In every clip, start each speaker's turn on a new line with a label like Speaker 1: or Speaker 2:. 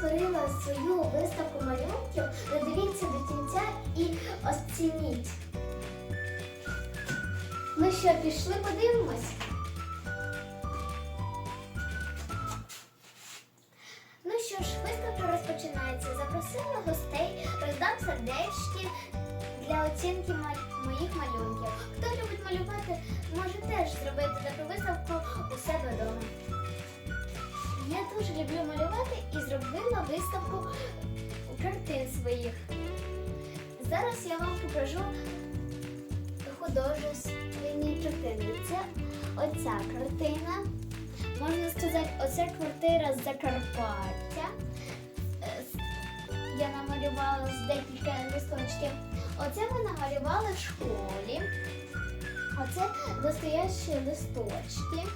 Speaker 1: створила свою виставку малюнків. Додивіться до кінця і оцініть. Ну що, пішли подивимось? Ну що ж, виставка розпочинається. Запросила гостей, роздам сердечки для оцінки моїх малюнків. Хто любить малювати, може теж зробити таку виставку у себе вдома. Дуже люблю малювати і зробила виставку картин своїх. Зараз я вам покажу художественні картини. Це оця картина. Можна сказати, оце квартира з Закарпаття. Е, Я намалювала з декілька листочків. Оце ми намалювали в школі. Оце настоящі листочки.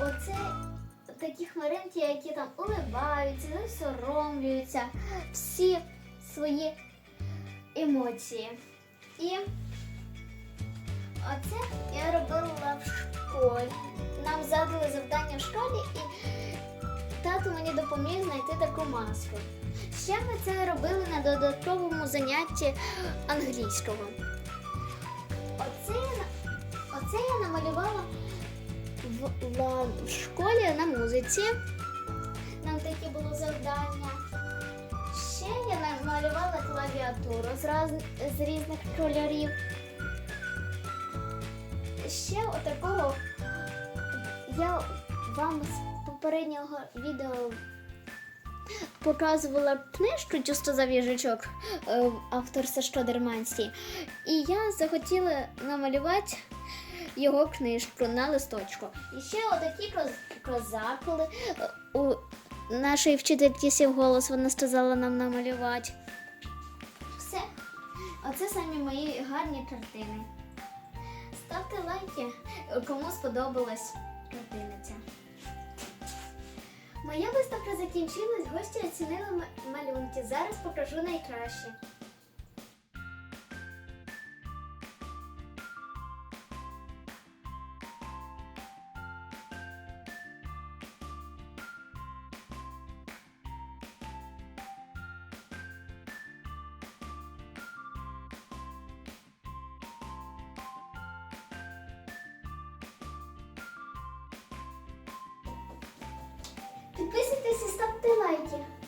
Speaker 1: Оце такі хмаринки, які там уливаються, не соромлюються, всі свої емоції. І оце я робила в школі. Нам задали завдання в школі і тато мені допоміг знайти таку маску. Ще ми це робили на додатковому занятті англійського. Оце, я оце я намалювала в, в, в школі музиці. Нам таке було завдання. Ще я намалювала клавіатуру з, раз, з різних кольорів. Ще отакого я вам з попереднього відео показувала книжку «Чисто за віжачок» е, автор Сашко Дерманський. І я захотіла намалювати його книжку на листочку. І ще отакі коз- козакли. е, У нашої вчительки сів голос, вона сказала нам намалювати. Все. Оце самі мої гарні картини. Ставте лайки, кому сподобалась картина ця. Моя виставка закінчилась, гості оцінили малюнки. Зараз покажу найкраще. Підписуйтесь і ставте лайки.